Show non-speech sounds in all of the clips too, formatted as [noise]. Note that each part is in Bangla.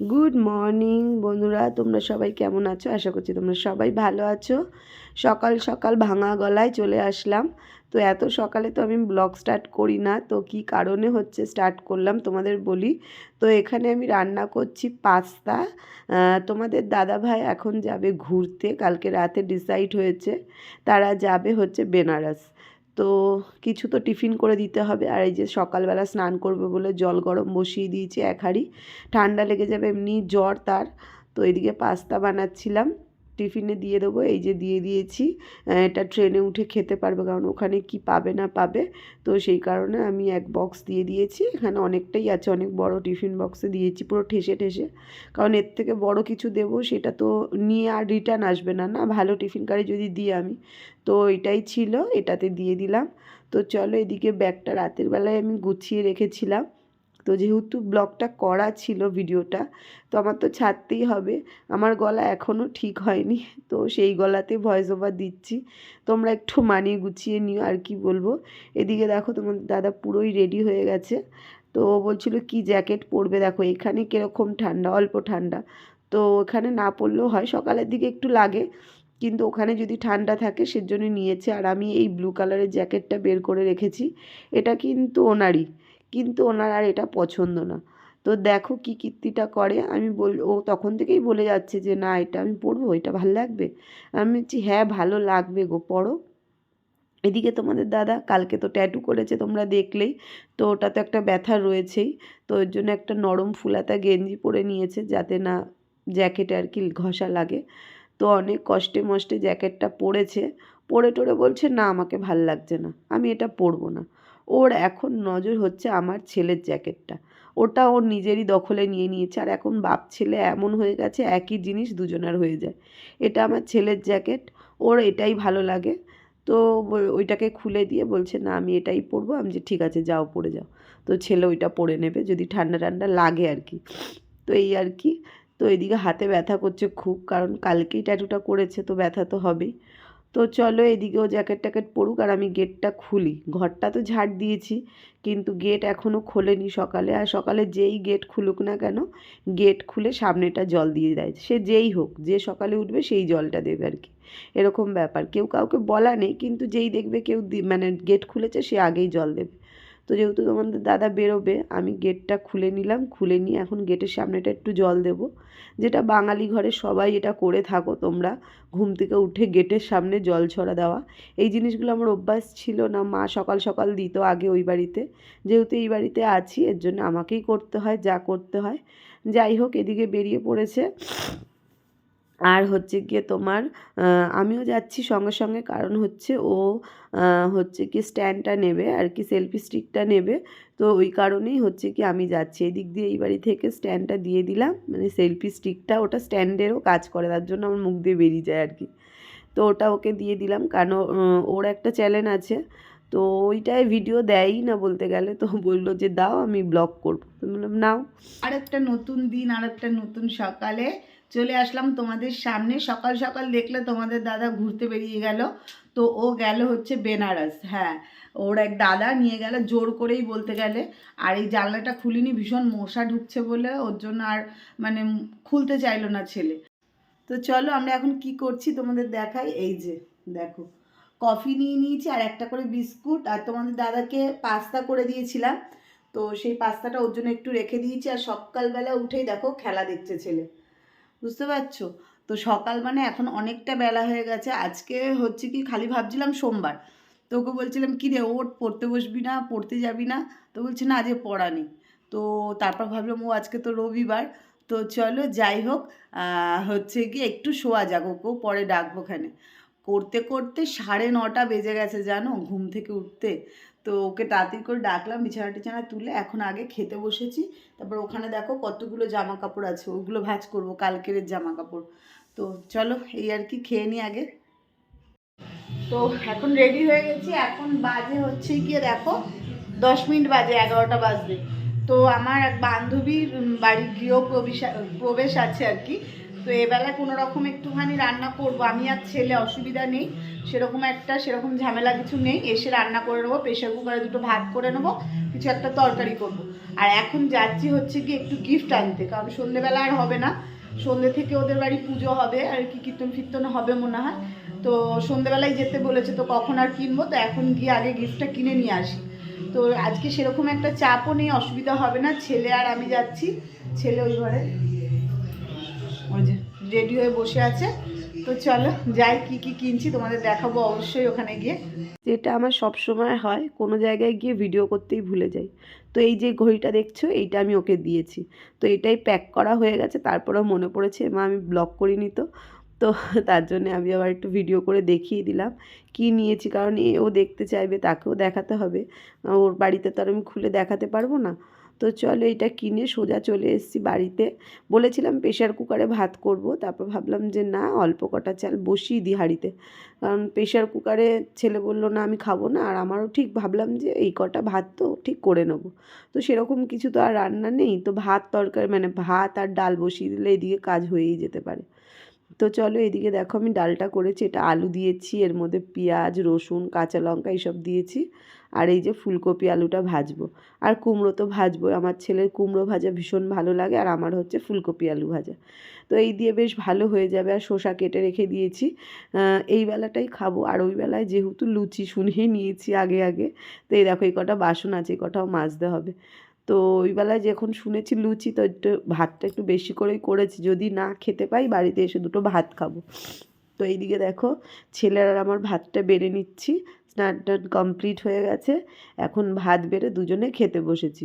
গুড মর্নিং বন্ধুরা, তোমরা সবাই কেমন আছো? আশা করছি তোমরা সবাই ভালো আছো। সকাল সকাল ভাঙা গলায় চলে আসলাম। তো এত সকালে তো আমি ব্লগ স্টার্ট করি না, তো কি কারণে হচ্ছে স্টার্ট করলাম তোমাদের বলি। তো এখানে আমি রান্না করছি পাস্তা। তোমাদের দাদা ভাই এখন যাবে ঘুরতে, কালকে রাতে ডিসাইড হয়েছে, তারা যাবে হচ্ছে বেনারস। তো কিছু তো টিফিন করে দিতে হবে। আর এই যে সকালবেলা স্নান করবে বলে জল গরম বসিয়ে দিয়েছি এক হাঁড়ি। ঠান্ডা লেগে যাবে, এমনি জ্বর তার। তো এদিকে পাস্তা বানাচ্ছিলাম। টিফিনে দিয়ে দেবো, এই যে দিয়ে দিয়েছি। এটা ট্রেনে উঠে খেতে পারবে, কারণ ওখানে কি পাবে না পাবে। তো সেই কারণে আমি এক বক্স দিয়ে দিয়েছি, এখানে অনেকটাই আছে, অনেক বড় টিফিন বক্সে দিয়েছি, পুরো ঠেসে ঠেসে। কারণ এর থেকে বড় কিছু দেবো, সেটা তো নিয়ে আর রিটার্ন আসবে না না? ভালো টিফিন কারে যদি দিই আমি। তো এটাই ছিল, এটাতে দিয়ে দিলাম। তো চলো এদিকে ব্যাগটা রাতের বেলায় আমি গুছিয়ে রেখেছিলাম। তো যেহেতু ব্লগটা করা ছিল ভিডিওটা, তো আমার তো ছাড়তেই হবে। আমার গলা এখনও ঠিক হয়নি, তো সেই গলাতে ভয়েস ওভার দিচ্ছি। তোমরা একটু মানিয়ে গুছিয়ে নিও, আর কি বলব? এদিকে দেখো তোমার দাদা পুরোই রেডি হয়ে গেছে। তো বলছিল, কি জ্যাকেট পরবে? দেখো, এখানে কীরকম ঠান্ডা, অল্প ঠান্ডা। তো ওখানে না পরলেও হয়, সকালের দিকে একটু লাগে, কিন্তু ওখানে যদি ঠান্ডা থাকে সেজন্য নিয়েছে। আর আমি এই ব্লু কালারের জ্যাকেটটা বের করে রেখেছি। এটা কিন্তু ওনারই। কিন্তু ওনার আর এটা পছন্দ না। তো দেখো কি কীর্তিটা করে। আমি বল, ও তখন থেকেই বলে যাচ্ছে যে, না, এটা আমি পরবো এটা ভালো লাগবে? আমি বলছি হ্যাঁ ভালো লাগবে গো পরো এদিকে তোমাদের দাদা, কালকে তো ট্যাটু করেছে তোমরা দেখলেই। তো ওটা তো একটা ব্যথা রয়েছেই। তো ওর জন্য একটা নরম ফুলাতা গেঞ্জি পরে নিয়েছে যাতে না জ্যাকেটে আর কি ঘষা লাগে। তো অনেক কষ্টে মষ্টে জ্যাকেটটা পরেছে। পরে টোরে বলছে, না, আমাকে ভালো লাগছে না। আমি এটা পরবো না। ওর এখন নজর হচ্ছে আমার ছেলের জ্যাকেটটা। ওটা ওর নিজেরই দখলে নিয়ে নিয়েছে আর এখন বাপ ছেলে এমন হয়ে গেছে, একই জিনিস দুজনের হয়ে যায়। এটা আমার ছেলের জ্যাকেট, ওর এটাই ভালো লাগে। তো ওইটাকে খুলে দিয়ে বলছে, না, আমি এটাই পরবো। আমি যে ঠিক আছে, যাও, পরে যাও। তো ছেলে ওইটা পরে নেবে, যদি ঠান্ডা ঠান্ডা লাগে আর কি। তো এই আর কি। তো এদিকে হাতে ব্যথা করছে খুব, কারণ কালকেই ট্যাটুটা করেছে, তো ব্যথা তো হবেই। তো চলো এদিকেও জ্যাকেট ট্যাকেট পরুক আর আমি গেটটা খুলি। ঘরটা তো ঝাড় দিয়েছি, কিন্তু গেট এখনও খোলেনি সকালে। আর সকালে যেই গেট খুলুক না কেন, গেট খুলে সামনেটা জল দিয়ে দেয়। সে যেই হোক, যে সকালে উঠবে সেই জলটা দেবে আর কি। এরকম ব্যাপার। কেউ কাউকে বলা নেই, কিন্তু যেই দেখবে কেউ মানে গেট খুলেছে সে আগেই জল দেবে। তো যেহেতু তোমাদের দাদা বেরোবে, আমি গেটটা খুলে নিলাম, খুলে নিয়ে এখন গেটের সামনেটা একটু জল দেব। যেটা বাঙালি ঘরে সবাই এটা করে থাকো তোমরা, ঘুম থেকে উঠে গেটের সামনে জল ছড়া দেওয়া। এই জিনিসগুলো আমার অভ্যাস ছিল না, মা সকাল সকাল দিত আগে ওই বাড়িতে। যেহেতু এই বাড়িতে আছি, এর জন্য আমাকেই করতে হয়, যা করতে হয়। যাই হোক, এদিকে বেরিয়ে পড়েছে। আর হচ্ছে গিয়ে তোমার আমিও যাচ্ছি সঙ্গে সঙ্গে। কারণ হচ্ছে ও হচ্ছে কি স্ট্যান্ডটা নেবে আর কি, সেলফি স্টিকটা নেবে। তো ওই কারণেই হচ্ছে কি আমি যাচ্ছি। এদিক দিয়ে এই বাড়ি থেকে স্ট্যান্ডটা দিয়ে দিলাম। মানে সেলফি স্টিকটা ওটা স্ট্যান্ডেরও কাজ করে, তার জন্য আমার মুখ দিয়ে বেরিয়ে যায় আর কি। তো ওটা ওকে দিয়ে দিলাম। কারণ ওর একটা চ্যানেল আছে। তো ওইটায় ভিডিও দেয়ই না বলতে গেলে। তো বলল যে, দাও, আমি ব্লগ করব। তো বললাম, নাও। আর একটা নতুন দিন আর একটা নতুন সকালে চলে আসলাম তোমাদের সামনে। সকাল সকাল দেখলে তোমাদের দাদা ঘুরতে বেরিয়ে গেল। তো ও গেল হচ্ছে বেনারস হ্যাঁ। ওর এক দাদা নিয়ে গেল, জোর করেই বলতে গেলে। আর এই জানলাটা খুলিনি, ভীষণ মশা ঢুকছে বলে। ওর জন্য আর মানে খুলতে চাইলো না ছেলে। তো চলো আমরা এখন কি করছি তোমাদের দেখাই। এই যে, দেখো। কফি নিয়ে নিয়েছি আর একটা করে বিস্কুট। আর তোমাদের দাদাকে পাস্তা করে দিয়েছিলাম। তো সেই পাস্তাটা ওর জন্য একটু রেখে দিয়েছি। আর সকালবেলা উঠেই দেখো খেলা দেখছে ছেলে। বুঝতে পারছ? তো সকাল মানে এখন অনেকটা বেলা হয়ে গেছে। আজকে হচ্ছে কি খালি ভাবছিলাম সোমবার। তো ওকে বলছিলাম, কী রে ওট পড়তে বসবি না, পড়তে যাবি না? তো বলছে, না আজকে পড়া নেই। তো তারপর ভাবলাম, ও আজকে তো রবিবার। তো চলো যাই হোক হচ্ছে কি একটু শোয়া যাক ওকেও, পরে ডাকবো খানে করতে করতে সাড়ে নটা বেজে গেছে জানো ঘুম থেকে উঠতে। তো ওকে তাড়াতাড়ি করে ডাকলাম, বিছানা টিছানা তুলে এখন আগে খেতে বসেছি। তারপর ওখানে দেখো কতগুলো জামা কাপড় আছে, ওগুলো ভাঁজ করব কালকের জামা কাপড় তো চলো এই আর কি খেয়ে নি আগে। তো এখন রেডি হয়ে গেছি, এখন বাজে হচ্ছে গিয়ে দেখো দশ মিনিট বাজে, এগারোটা বাজবে। তো আমার এক বান্ধবীর বাড়ির গৃহ প্রবেশ প্রবেশ আছে আর কি। তো এবেলা কোনো রকম একটুখানি রান্না করব। আমি আর ছেলে অসুবিধা নেই। সেরকম একটা, সেরকম ঝামেলা কিছু নেই। এসে রান্না করে নেব প্রেশার কুকারে দুটো ভাত করে নেব, কিছু একটা তরকারি করব। আর এখন যাচ্ছি হচ্ছে কি একটু গিফট আনতে। কারণ সন্ধেবেলা আর হবে না। সন্ধে থেকে ওদের বাড়ি পুজো হবে, আর কি কীর্তন ফির্তন হবে মনে হয়। তো সন্ধেবেলায় যেতে বলেছে, তো কখন আর কিনবো? তো এখন গিয়ে আগে গিফটটা কিনে নিয়ে আসি। তো আজকে সেরকম একটা চাপও নেই, অসুবিধা হবে না। ছেলে আর আমি যাচ্ছি। ছেলে ওই ঘরে। রেডি হয়ে বসে আছে। তো চলো যাই কি কি কিনছি, তোমাদের দেখাবো অবশ্যই ওখানে গিয়ে। যেটা আমার সব সময় হয়, কোনো জায়গায় গিয়ে ভিডিও করতেই ভুলে যাই। তো এই যে ঘড়িটা দেখছ, এইটা আমি ওকে দিয়েছি। তো এটাই প্যাক করা হয়ে গেছে, তারপরেও মনে পড়েছে, মা, আমি ব্লগ করিনি তো। তো তার জন্য আমি আবার একটু ভিডিও করে দেখিয়ে দিলাম, কি নিয়েছি, কারণ ও দেখতে চাইবে, তাকেও দেখাতে হবে। ওর বাড়িতে তো আর আমি খুলে দেখাতে পারব না। তো চলো এটা কিনে সোজা চলে এসেছি বাড়িতে। বলেছিলাম প্রেশার কুকারে ভাত করব, তারপর ভাবলাম যে না, অল্প কটা চাল বসিয়ে দিই হাঁড়িতে। কারণ প্রেশার কুকারে ছেলে বলল, না, আমি খাব না। আর আমারও ঠিক ভাবলাম যে এই কটা ভাত তো ঠিক করে নেব। তো সেরকম কিছু তো আর রান্না নেই। তো ভাত তরকারি মানে ভাত আর ডাল বসিয়ে দিলে এদিকে কাজ হয়েই যেতে পারে। তো চলো এদিকে দেখো আমি ডালটা করেছি, এটা আলু দিয়েছি, এর মধ্যে পেঁয়াজ, রসুন, কাঁচা লঙ্কা এইসব দিয়েছি, আর এই যে ফুলকপি আলুটা ভাজবো। আর কুমড়ো তো ভাজবো আমার ছেলের কুমড়ো ভাজা ভীষণ ভালো লাগে, আর আমার হচ্ছে ফুলকপি আলু ভাজা। তো এই দিয়ে বেশ ভালো হয়ে যাবে, আর শসা কেটে রেখে দিয়েছি। এই বেলাটাই খাব, আর ওই বেলায় যেহেতু লুচি শুনেই নিয়েছি আগে আগে, তো এই দেখো এই কটা বাসন আছে, এই কটাও মাজতে হবে। তো ওইবেলায় যখন শুনেছি লুচি, তো একটু ভাতটা একটু বেশি করেই করেছি। যদি না খেতে পাই, বাড়িতে এসে দুটো ভাত খাব। তো এইদিকে দেখো, ছেলেরা আমার ভাতটা বেড়ে নিচ্ছি। স্নান টান কমপ্লিট হয়ে গেছে। এখন ভাত বেড়ে দুজনে খেতে বসেছি।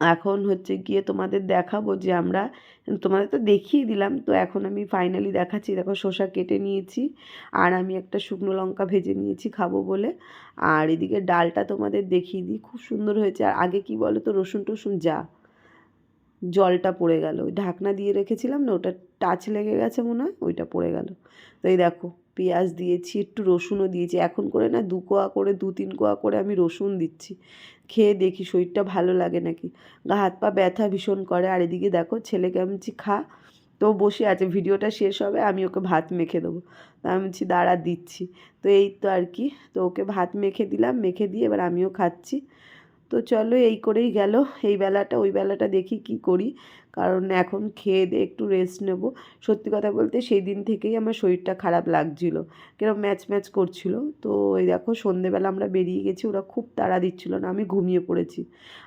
এখন হচ্ছে গিয়ে তোমাদের দেখাবো যে আমরা, তোমাদের তো দেখিয়ে দিলাম, তো এখন আমি ফাইনালি দেখাচ্ছি। দেখো শসা কেটে নিয়েছি, আর আমি একটা শুকনো লঙ্কা ভেজে নিয়েছি খাব বলে। আর এদিকে ডালটা তোমাদের দেখিয়ে দিই, খুব সুন্দর হয়েছে। আর আগে কি বলো তো, রসুন টসুন যা, জলটা পড়ে গেল। ঢাকনা দিয়ে রেখেছিলাম না, ওটা টাচ লেগে গেছে মনে হয়, ওইটা পড়ে গেল। তো এই দেখো পেঁয়াজ দিয়েছি, একটু রসুনও দিয়েছি। এখন করে না দু কোয়া করে, দু তিন কোয়া করে আমি রসুন দিচ্ছি। খেয়ে দেখি শরীরটা ভালো লাগে নাকি। গা হাত পা ব্যথা ভীষণ করে। আর এদিকে দেখো, ছেলেকে আমি খা। তো বসে আছে, ভিডিওটা শেষ হবে, আমি ওকে ভাত মেখে দেবো। তা আমি বলছি, দাঁড়া, দিচ্ছি। তো এই তো আর কি, তো ওকে ভাত মেখে দিলাম, মেখে দিয়ে এবার আমিও খাচ্ছি। তো চলো এই করেই গেল। এই বেলাটা, ওই বেলাটা দেখি কি করি। কারণ এখন খেয়ে দিয়ে একটু রেস্ট নেব। সত্যি কথা বলতে সেই দিন থেকেই আমার শরীরটা খারাপ লাগছিল। কীরকম ম্যাচ ম্যাচ করছিল। তো এই দেখো সন্ধেবেলা আমরা বেরিয়ে গেছি, ওরা খুব তাড়া দিচ্ছিল না, আমি ঘুমিয়ে পড়েছি।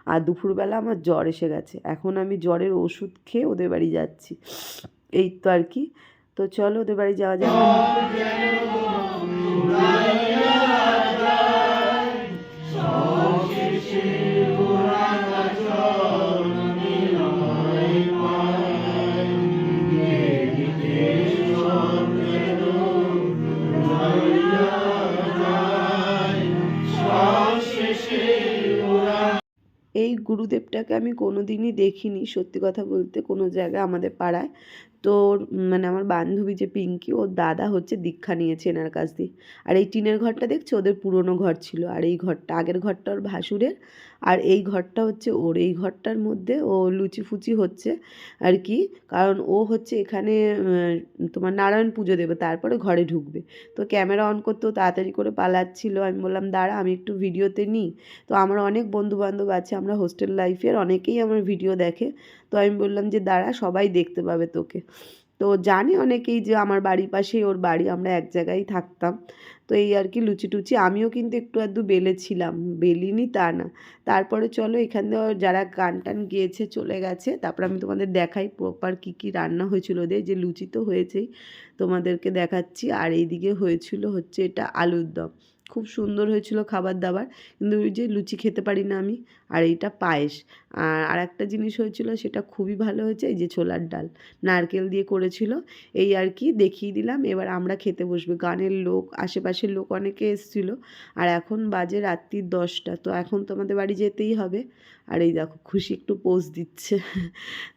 আর দুপুরবেলা আমার জ্বর এসে গেছে। এখন আমি জ্বরের ওষুধ খেয়ে ওদের বাড়ি যাচ্ছি। এই তো আর কি। তো চলো ওদের বাড়ি যাওয়া যাক। এই গুরুদেবটাকে আমি কোনো দিনই দেখিনি সত্যি কথা বলতে কোনো জায়গায় আমাদের পাড়ায়। তো মানে আমার বান্ধবী যে পিঙ্কি, ওর দাদা হচ্ছে দীক্ষা নিয়েছে এনার কাছ দিয়ে। আর এই টিনের ঘরটা দেখছ? ওদের পুরনো ঘর ছিল। আর এই ঘরটা, আগের ঘরটা ওর ভাসুরের। আর এই ঘরটা হচ্ছে ওর। এই ঘরটার মধ্যে ও লুচি ফুচি হচ্ছে আর কি। কারণ ও হচ্ছে এখানে তোমার নারায়ণ পুজো দেবে, তারপরে ঘরে ঢুকবে। তো ক্যামেরা অন করতেও তাড়াতাড়ি করে পালাচ্ছিল। আমি বললাম, দাঁড়া, আমি একটু ভিডিওতে নিই। তো আমার অনেক বন্ধু বান্ধব আছে। আমরা হোস্টেল লাইফের অনেকেই আমার ভিডিও দেখে। তো আমি বললাম যে, দাঁড়া, সবাই দেখতে পাবে তোকে। তো জানে অনেকেই যে, আমার বাড়ির পাশেই ওর বাড়ি, আমরা এক জায়গায় থাকতাম। তো এই আর কি লুচি টুচি আমিও কিন্তু একটু আধটু বেলেছিলাম বেলিনি তা না। তারপরে চলো, এখান দিয়ে যারা গান টান গিয়েছে, চলে গেছে, তারপর আমি তোমাদের দেখাই প্রপার কী কী রান্না হয়েছিল ওদের। যে, লুচি তো হয়েছেই, তোমাদেরকে দেখাচ্ছি। আর এইদিকে হয়েছিল হচ্ছে এটা আলুর দম। খুব সুন্দর হয়েছিল খাবার দাবার। কিন্তু ওই যে লুচি খেতে পারি না আমি, আর এইটা পায়েস। আর আর একটা জিনিস হয়েছিল, সেটা খুবই ভালো হয়েছে, এই যে ছোলার ডাল। নারকেল দিয়ে করেছিল, এই আর কি, দেখিয়ে দিলাম। এবার আমরা খেতে বসবো। গানের লোক, আশেপাশের লোক অনেকে এসেছিল। আর এখন বাজে রাত্রির দশটা, তো এখন তোমাদের বাড়ি যেতেই হবে। আর এই দেখো, খুশি একটু পোজ দিচ্ছে। [laughs]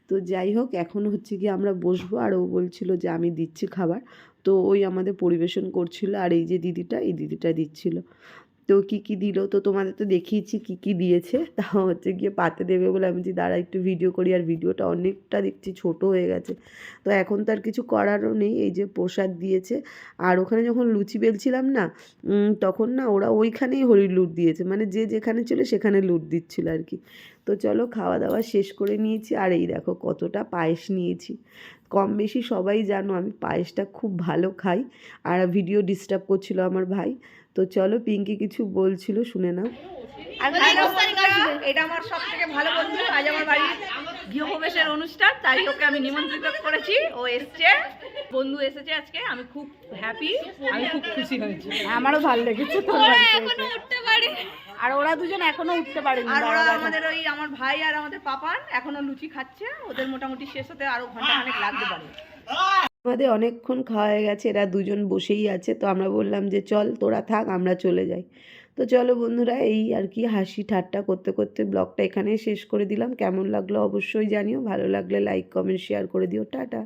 তো যাই হোক, এখন হচ্ছে কি আমরা বসবো। আর ও বলছিল যে আমি দিচ্ছি খাবার। তো ওই আমাদের পরিবেশন করছিল আর এই যে দিদিটা এই দিদিটা দিচ্ছিল। তো কী কী দিল? তো তোমাদের তো দেখিয়েছি কী কী দিয়েছে। [laughs] তা হচ্ছে গিয়ে পাতে দেবে বলে আমি যে, দাঁড়া, একটু ভিডিও করি। আর ভিডিওটা অনেকটা দেখছি ছোট হয়ে গেছে। তো এখন তো আর কিছু করারও নেই। এই যে প্রসাদ দিয়েছে। আর ওখানে যখন লুচি বেলছিলাম না তখন না ওরা ওইখানেই হরি লুট দিয়েছে। মানে যে যেখানে ছিল সেখানে লুট দিচ্ছিল আর কি। তো চলো খাওয়া দাওয়া শেষ করে নিয়েছি। আর এই দেখো কতটা পায়েস নিয়েছি। কম বেশি সবাই জানো আমি পায়েসটা খুব ভালো খাই। আর ভিডিও ডিস্টার্ব করছিল আমার ভাই। তো চলো পিঙ্কি কিছু বলছিল শুনে নাও। আর এটা আমার সব থেকে ভালো বন্ধু। আজ আমার বাড়ির গৃহপ্রবেশের অনুষ্ঠান তাই ওকে আমি নিমন্ত্রিত করেছি। ও এসছে। বন্ধু এসেছে আজকে আমি খুব হ্যাপি আমি খুব খুশি হয়েছি। আমারও ভালো লেগেছে এখনও উঠতে পারে। আর ওরা দুজন এখনও উঠতে পারেনি আর ওরা আমাদের ওই আমার ভাই আর আমাদের পাপান এখনও লুচি খাচ্ছে। ওদের মোটামুটি শেষ হতে আরও ঘণ্টা অনেক লাগতে পারে। আমাদের অনেকক্ষণ খাওয়া হয়ে গেছে, এরা দুজন বসেই আছে, তো আমরা বললাম যে চল তোরা থাক, আমরা চলে যাই। তো চলো বন্ধুরা, এই আর কি হাসি ঠাট্টা করতে করতে ব্লগটা এখানেই শেষ করে দিলাম। কেমন লাগল অবশ্যই জানিও, ভালো লাগলে লাইক কমেন্ট শেয়ার করে দিও। টাটা।